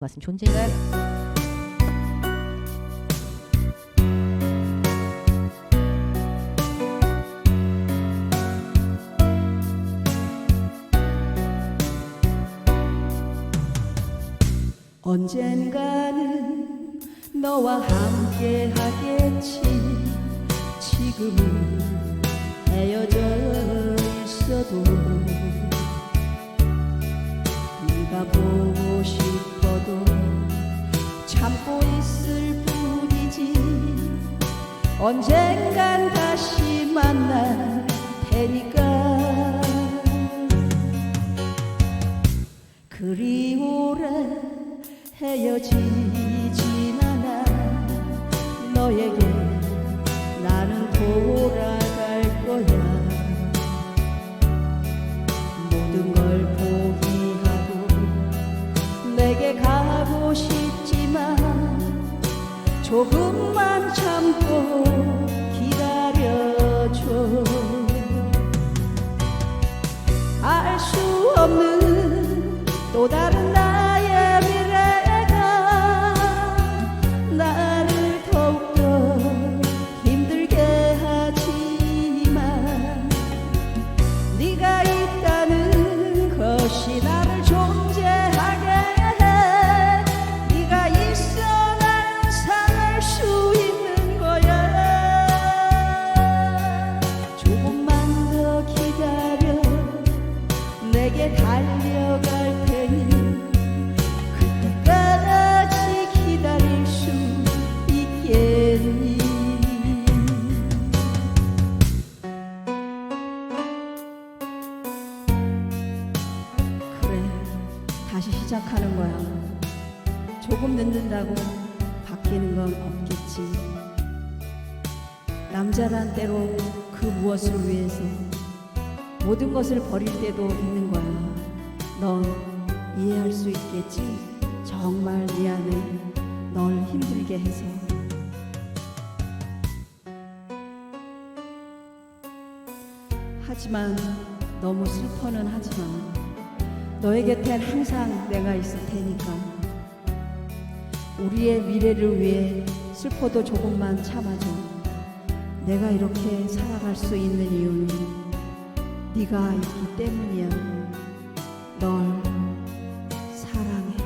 것은 존재인가요? 언젠가는 너와 함께 하겠지 지금은 헤어져 있어도 네가 보고 참고 있을 뿐이지. 언젠간 다시 만날 테니까. 그리 오래 헤어지진 않아. 너에게 나는 돌아 조금만 참고 기다려줘. 알 수 없는 또 다른 다시 시작하는 거야. 조금 늦는다고 바뀌는 건 없겠지. 남자란 때로 그 무엇을 위해서 모든 것을 버릴 때도 있는 거야. 넌 이해할 수 있겠지. 정말 미안해 널 힘들게 해서. 하지만 너무 슬퍼는 하지만 너의 곁엔 항상 내가 있을 테니까. 우리의 미래를 위해 슬퍼도 조금만 참아줘. 내가 이렇게 살아갈 수 있는 이유는 네가 있기 때문이야. 널 사랑해.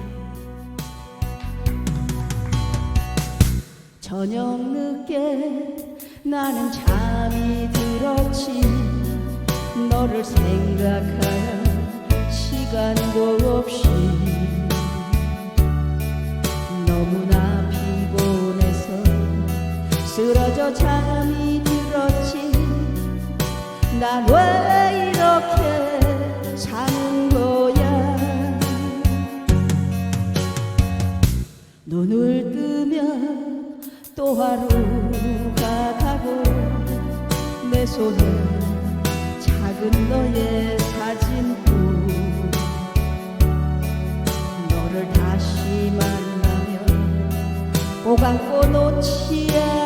저녁 늦게 나는 잠이 들었지. 너를 생각할 시간도 없이 너무나 피곤해서 쓰러져 잠이 들었지. 난 왜 이렇게 사는 거야? 눈을 뜨면 또 하루가 가고 내 손에 작은 너의 사진 놓지 않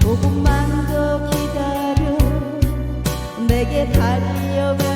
조금만 더 기다려 내게 달려갈